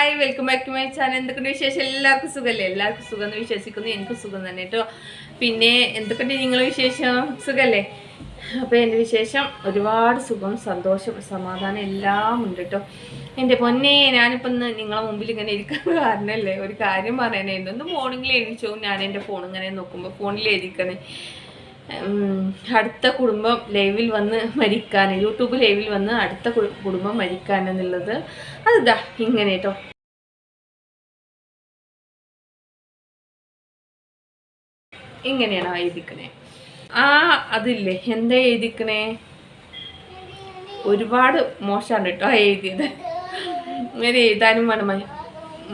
Hi welcome back to my channel എന്തൊക്കെയുണ്ട് വിശേഷം? എല്ലാവർക്കും സുഖമല്ലേ എല്ലാവർക്കും സുഖം എന്ന് വിശ്വസിക്കുന്നു. എനിക്ക് സുഖം തന്നെ കേട്ടോ. പിന്നെ എന്തൊക്കെയുണ്ട് നിങ്ങൾ വിശേഷം? സുഖമല്ലേ അപ്പോൾ എന്റെ വിശേഷം ഒരുപാട് സുഖം സന്തോഷം സമാധാനം എല്ലാം ഉണ്ട് കേട്ടോ. എന്റെ പൊന്നെ ഞാനിപ്പോൾ ഇന്ന് നിങ്ങളെ മുമ്പിൽ ഇങ്ങനെ ഇരിക്കാൻ കാരണമല്ലേ ഒരു കാര്യം പറയാനായിരുന്നു ഒന്ന് മോർണിംഗിൽ എഴുതിച്ചോ ഞാൻ എന്റെ ഫോൺ ഇങ്ങനെ നോക്കുമ്പോൾ ഫോണിൽ എഴുതിക്കണേ. അടുത്ത കുടുംബം ലൈവിൽ വന്ന് മരിക്കാൻ യൂട്യൂബ് ലൈവിൽ വന്ന് അടുത്ത കുടുംബം മരിക്കാൻ എന്നുള്ളത്. അതിതാ ഇങ്ങനെ കേട്ടോ. ഇങ്ങനെയാണോ എഴുതിക്കണേ? ആ അതില്ലേ. എന്താ എഴുതിക്കണേ? ഒരുപാട് മോശമാണ് കേട്ടോ എഴുതിയത്. ഇങ്ങനെ എഴുതാനും വേണം.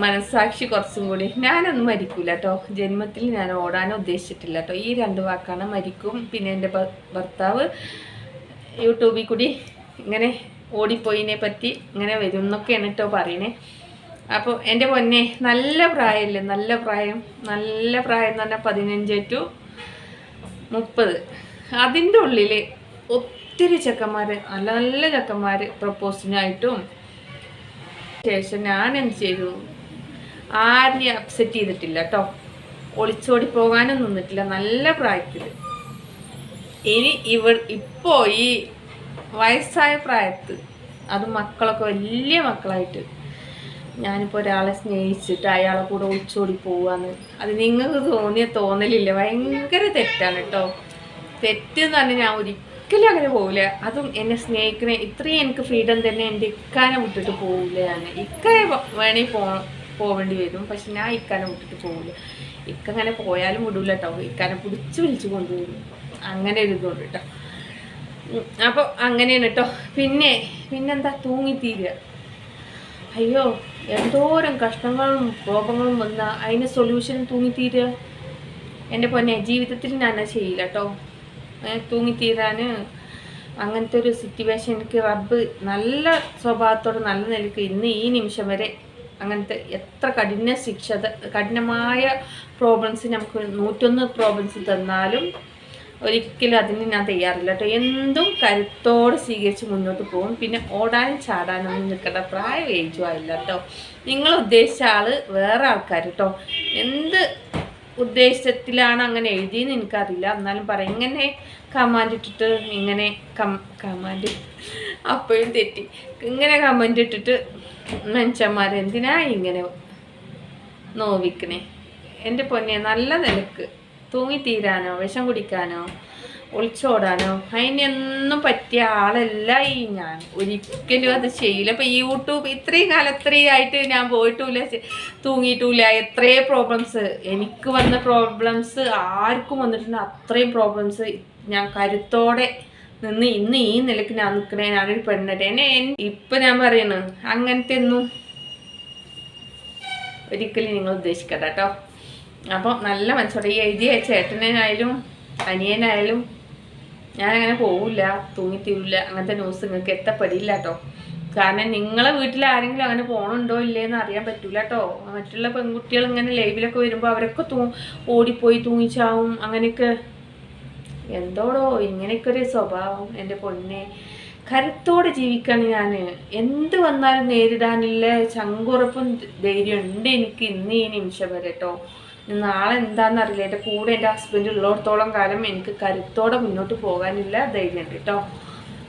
മനസ്സാക്ഷി കുറച്ചും കൂടി. ഞാനൊന്നും മരിക്കൂല കേട്ടോ ജന്മത്തിൽ ഞാൻ ഓടാനോ ഉദ്ദേശിച്ചിട്ടില്ല കേട്ടോ ഈ രണ്ട് വാക്കാണ് മരിക്കും. പിന്നെ എന്റെ ഭർത്താവ് യൂട്യൂബിൽ കൂടി ഇങ്ങനെ ഓടിപ്പോയിനെ പറ്റി ഇങ്ങനെ വരും എന്നൊക്കെയാണ് കേട്ടോ പറയണേ. അപ്പോൾ എന്റെ പൊന്നെ നല്ല പ്രായമല്ലേ നല്ല പ്രായം നല്ല പ്രായം എന്ന് പറഞ്ഞാൽ പതിനഞ്ച് ടു മുപ്പത്. അതിന്റെ ഉള്ളിൽ ഒത്തിരി ചെക്കന്മാർ നല്ല നല്ല ചെക്കന്മാർ പ്രപ്പോസിനായിട്ടും ശേഷം ഞാൻ എന്ത് ചെയ്തു? ആരെയും അപ്സെറ്റ് ചെയ്തിട്ടില്ല കേട്ടോ ഒളിച്ചോടി പോകാനും നിന്നിട്ടില്ല നല്ല പ്രായത്തിൽ ഇനി ഇവർ ഇപ്പോൾ ഈ വയസ്സായ പ്രായത്ത് അത് മക്കളൊക്കെ വലിയ മക്കളായിട്ട് ഞാനിപ്പോൾ ഒരാളെ സ്നേഹിച്ചിട്ട് അയാളെ കൂടെ ഒളിച്ചോടി പോവാന്ന്. അത് നിങ്ങൾക്ക് തോന്നിയ തോന്നലില്ല. ഭയങ്കര തെറ്റാണ് കേട്ടോ തെറ്റ് എന്ന് പറഞ്ഞാൽ ഞാൻ ഒരിക്കലും അങ്ങനെ പോവില്ല. അതും എന്നെ സ്നേഹിക്കുന്ന ഇത്രയും എനിക്ക് ഫ്രീഡം തന്നെ എന്റെ ഇക്കാനെ വിട്ടിട്ട് പോവില്ല ഞാൻ ഇക്കയെ വേണമെങ്കിൽ പോ പോവേണ്ടി വരും. പക്ഷെ ഞാൻ ഇക്കാനെ വിട്ടിട്ട് പോവില്ല. ഇക്ക അങ്ങനെ പോയാലും വിടൂല കേട്ടോ ഇക്കാനെ പിടിച്ച് വിളിച്ച് കൊണ്ടുവരും. അങ്ങനെ ഒരു ഇതുണ്ട് കേട്ടോ അപ്പോൾ അങ്ങനെയാണ് കേട്ടോ പിന്നെ പിന്നെന്താ? തൂങ്ങിത്തീരുക. അയ്യോ എന്തോരം കഷ്ടങ്ങളും കോപങ്ങളും വന്ന അതിന് സൊല്യൂഷൻ തൂങ്ങിത്തീരുക എന്റെ പൊന്നെ ജീവിതത്തിൽ ഞാൻ ചെയ്യില്ല കേട്ടോ തൂങ്ങിത്തീരാൻ അങ്ങനത്തെ ഒരു സിറ്റുവേഷൻ എനിക്ക് റബ്ബ് നല്ല സ്വഭാവത്തോടെ നല്ല നിലയ്ക്ക് ഇന്ന് ഈ നിമിഷം വരെ അങ്ങനത്തെ എത്ര കഠിന ശിക്ഷ കഠിനമായ പ്രോബ്ലംസ് നമുക്ക് നൂറ്റൊന്ന് പ്രോബ്ലംസ് തന്നാലും ഒരിക്കലും അതിന് ഞാൻ തയ്യാറില്ല കേട്ടോ. എന്തും കരുത്തോടെ സ്വീകരിച്ച് മുന്നോട്ട് പോകും. പിന്നെ ഓടാനും ചാടാനൊന്നും നിൽക്കേണ്ട പ്രായം ഏജും ആയില്ല കേട്ടോ. നിങ്ങൾ ഉദ്ദേശിച്ച ആൾ വേറെ ആൾക്കാർ കേട്ടോ. എന്ത് ഉദ്ദേശത്തിലാണ് അങ്ങനെ എഴുതിയെന്ന് എനിക്കറിയില്ല. എന്നാലും പറയും ഇങ്ങനെ കമാൻഡ് ഇട്ടിട്ട് ഇങ്ങനെ കം കമാൻഡ് അപ്പോഴും തെറ്റി. ഇങ്ങനെ കമന്റ് ഇട്ടിട്ട് മനുഷ്യന്മാർ എന്തിനാ ഇങ്ങനെ നോവിക്കണേ? എന്റെ പൊന്നെ നല്ല നിലയ്ക്ക്. തൂങ്ങിത്തീരാനോ വിഷം കുടിക്കാനോ ഒളിച്ചോടാനോ അതിനൊന്നും പറ്റിയ ആളല്ല ഈ ഞാൻ. ഒരിക്കലും അത് ചെയ്യില്ല. ഇപ്പം യൂട്യൂബ് ഇത്രയും കാലം ഇത്രയും ആയിട്ട് ഞാൻ പോയിട്ടില്ല. തൂങ്ങിയിട്ടില്ല. എത്രയും പ്രോബ്ലംസ് എനിക്ക് വന്ന പ്രോബ്ലംസ് ആർക്കും വന്നിട്ടുണ്ട് അത്രയും പ്രോബ്ലംസ് ഞാൻ കരുത്തോടെ നിന്ന് ഇന്ന് ഈ നിലയ്ക്ക് ഞാൻ നിൽക്കണേ. ഞാനൊരു പെണ്ണട്ടെ എന്നെ ഇപ്പം ഞാൻ പറയണു. അങ്ങനത്തെ ഒന്നും ഒരിക്കലും നിങ്ങൾ ഉദ്ദേശിക്കണ്ട കേട്ടോ. അപ്പോൾ നല്ല മനസ്സോടെ ഈ എഴുതിയ ചേട്ടനായാലും അനിയനായാലും ഞാനങ്ങനെ പോവില്ല തൂങ്ങിത്തീരില്ല അങ്ങനത്തെ ന്യൂസ് നിങ്ങൾക്ക് എത്തപ്പെടില്ല കേട്ടോ കാരണം നിങ്ങളെ വീട്ടിൽ ആരെങ്കിലും അങ്ങനെ പോകണുണ്ടോ ഇല്ലേന്ന് അറിയാൻ പറ്റൂല കേട്ടോ മറ്റുള്ള പെൺകുട്ടികൾ ഇങ്ങനെ ലൈവിലൊക്കെ വരുമ്പോൾ അവരൊക്കെ തൂ ഓടിപ്പോയി തൂങ്ങിച്ചാവും അങ്ങനെയൊക്കെ. എന്തോടോ ഇങ്ങനെയൊക്കെ ഒരു സ്വഭാവം എന്റെ പൊന്നെ. കരുത്തോടെ ജീവിക്കാണ് ഞാൻ എന്ത് വന്നാലും നേരിടാനുള്ള ചങ്കുറപ്പും ധൈര്യം ഉണ്ട് എനിക്ക് ഇന്ന് ഈ നിമിഷം വരെ കേട്ടോ നാളെ എന്താണെന്ന് അറിയില്ല എന്റെ കൂടെ എന്റെ ഹസ്ബൻഡ് ഉള്ളിടത്തോളം കാലം എനിക്ക് കരുത്തോടെ മുന്നോട്ട് പോകാനില്ല ധൈര്യം ഉണ്ട് കേട്ടോ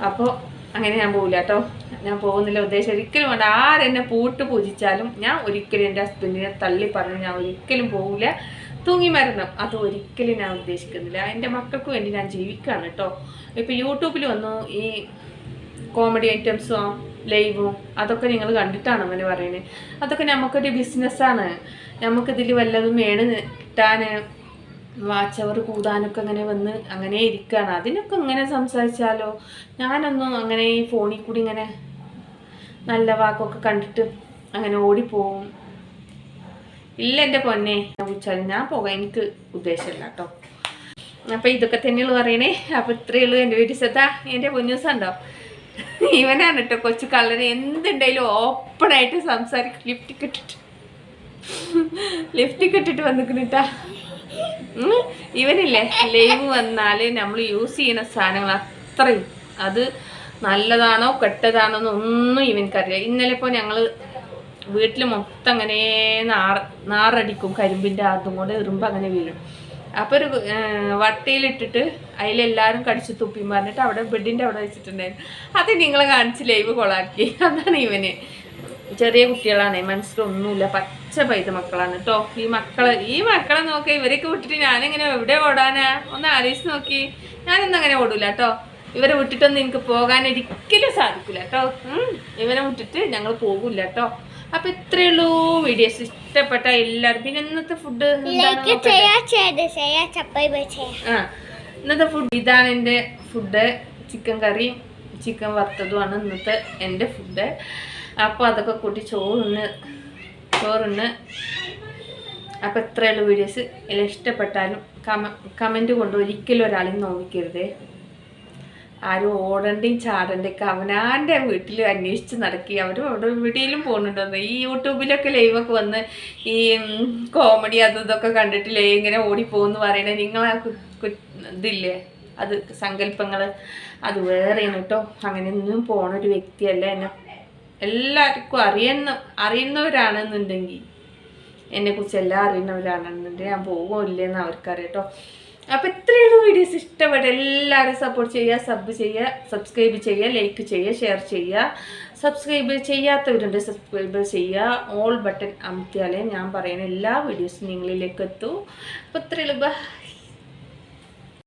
അപ്പോൾ അങ്ങനെ ഞാൻ പോകില്ല കേട്ടോ ഞാൻ പോകുന്നില്ല ഉദ്ദേശം. ഒരിക്കലും വേണ്ട. ആരെന്നെ പൂട്ട് പൂജിച്ചാലും ഞാൻ ഒരിക്കലും എന്റെ ഹസ്ബൻഡിനെ തള്ളി പറഞ്ഞ് ഞാൻ ഒരിക്കലും പോകില്ല തൂങ്ങി മരണം അത് ഒരിക്കലും ഞാൻ ഉദ്ദേശിക്കുന്നില്ല. എന്റെ മക്കൾക്ക് വേണ്ടി ഞാൻ ജീവിക്കുകയാണ് കേട്ടോ ഇപ്പോൾ യൂട്യൂബിൽ വന്നു ഈ കോമഡി ഐറ്റംസും ലൈവും അതൊക്കെ നിങ്ങൾ കണ്ടിട്ടാണ് അങ്ങനെ പറയുന്നത് അതൊക്കെ നമുക്കൊരു ബിസിനസ്സാണ്. നമുക്കിതിൽ വല്ലതും മേണ് കിട്ടാൻ വാച്ച് അവർ കൂടാനൊക്കെ അങ്ങനെ വന്ന് അങ്ങനെ ഇരിക്കുകയാണ് അതിനൊക്കെ ഇങ്ങനെ സംസാരിച്ചാലോ? ഞാനൊന്നും അങ്ങനെ ഈ ഫോണിൽ കൂടി ഇങ്ങനെ നല്ല വാക്കൊക്കെ കണ്ടിട്ട് അങ്ങനെ ഓടിപ്പോവും. ഇല്ല എന്റെ പൊന്നെ. വിളിച്ചാൽ ഞാൻ പോകാൻ എനിക്ക് ഉദ്ദേശമില്ല കേട്ടോ. അപ്പം ഇതൊക്കെ തന്നെയുള്ളൂ പറയണേ. അപ്പം ഇത്രയേ ഉള്ളൂ എന്റെ വീട്ടിൽ ശ്രദ്ധ. എന്റെ പൊന്നൂസ് ഉണ്ടോ? ഇവനാണ് കേട്ടോ കൊച്ചു കള്ളന് എന്തുണ്ടെങ്കിലും ഓപ്പണായിട്ട് സംസാരിക്കും. ലിഫ്റ്റ് കിട്ടിട്ട് ലിഫ്റ്റ് കിട്ടിട്ട് വന്നിക്കണിട്ടാ ഇവനില്ലേ? ലൈവ് വന്നാൽ നമ്മൾ യൂസ് ചെയ്യുന്ന സാധനങ്ങൾ അത്രയും. അത് നല്ലതാണോ കെട്ടതാണോ എന്നൊന്നും ഇവനക്കറിയില്ല. ഇന്നലെ ഇപ്പോൾ ഞങ്ങൾ വീട്ടിൽ മൊത്തം അങ്ങനെ നാറ് നാറടിക്കും. കരിമ്പിന്റെ അതും കൊണ്ട് ഇറുമ്പ് അങ്ങനെ വീഴും. അപ്പോൾ ഒരു വട്ടയിലിട്ടിട്ട് അതിലെല്ലാവരും കടിച്ച് തുപ്പി പറഞ്ഞിട്ട് അവിടെ ബെഡിന്റെ അവിടെ വെച്ചിട്ടുണ്ടായിരുന്നു. അത് നിങ്ങൾ കാണിച്ച് ലൈവ് കൊളാക്കി. അതാണ് ഇവന്. ചെറിയ കുട്ടികളാണ്. മനസ്സിലൊന്നുമില്ല പച്ച പൈത മക്കളാണ് കേട്ടോ. ഈ മക്കളെ ഈ മക്കളെ നോക്കി. ഇവരൊക്കെ വിട്ടിട്ട് ഞാനിങ്ങനെ എവിടെ ഓടാനാ? ഒന്ന് ആലോചിച്ച് നോക്കി. ഞാനൊന്നും അങ്ങനെ ഓടൂല കേട്ടോ. ഇവരെ വിട്ടിട്ടൊന്നും എനിക്ക് പോകാൻ ഒരിക്കലും സാധിക്കില്ല കേട്ടോ. ഇവരെ വിട്ടിട്ട് ഞങ്ങൾ പോകില്ല കേട്ടോ. അപ്പൊ ഇത്രയേ ഉള്ളൂ വീഡിയോസ് ഇഷ്ടപ്പെട്ട എല്ലാവരും. പിന്നെ ഇന്നത്തെ ഫുഡ് ആ ഇന്നത്തെ ഫുഡ് ഇതാണ് എന്റെ ഫുഡ് ചിക്കൻ കറി ചിക്കൻ വറുത്തതുമാണ് ഇന്നത്തെ എന്റെ ഫുഡ് അപ്പോൾ അതൊക്കെ കൂട്ടി ചോറിന് ചോറിന്. അപ്പോൾ ഇത്രയുള്ള വീഡിയോസ് എല്ലാം ഇഷ്ടപ്പെട്ടാലും കമന്റ് കമന്റ് കൊണ്ട് ഒരിക്കലും ഒരാളെയും നോവിക്കരുതേ. ആരും ഓടണ്ടി ചാടണ്ടി അവനാന്റെ വീട്ടിൽ അന്വേഷിച്ച് നടക്കി. അവർ അവിടെ എവിടെയെങ്കിലും പോകുന്നുണ്ടെന്ന് ഈ യൂട്യൂബിലൊക്കെ ലൈവൊക്കെ വന്ന് ഈ കോമഡി അതും ഇതൊക്കെ കണ്ടിട്ടില്ലേ? ഇങ്ങനെ ഓടിപ്പോകുന്നു പറയണേ. നിങ്ങളാ ഇതില്ലേ? അത് സങ്കല്പങ്ങൾ അത് വേറെയാണ് കേട്ടോ അങ്ങനെയൊന്നും പോണ ഒരു വ്യക്തിയല്ല എന്നെ. എല്ലാവർക്കും അറിയുന്ന അറിയുന്നവരാണെന്നുണ്ടെങ്കിൽ എന്നെക്കുറിച്ച് എല്ലാം അറിയുന്നവരാണെന്നുണ്ടെങ്കിൽ ഞാൻ പോകുമില്ലെന്ന് അവർക്കറിയാം കേട്ടോ അപ്പോൾ ഇത്രയുള്ള വീഡിയോസ് ഇഷ്ടപ്പെട്ട എല്ലാവരും സപ്പോർട്ട് ചെയ്യുക സബ് ചെയ്യുക സബ്സ്ക്രൈബ് ചെയ്യുക ലൈക്ക് ചെയ്യുക ഷെയർ ചെയ്യുക. സബ്സ്ക്രൈബ് ചെയ്യാത്തവരുണ്ട് സബ്സ്ക്രൈബ് ചെയ്യുക. ഓൾ ബട്ടൺ അമർത്തിയാലേ ഞാൻ പറയുന്ന എല്ലാ വീഡിയോസും നിങ്ങളിലേക്ക് എത്തൂ. അപ്പോൾ ഇത്രയുള്ള.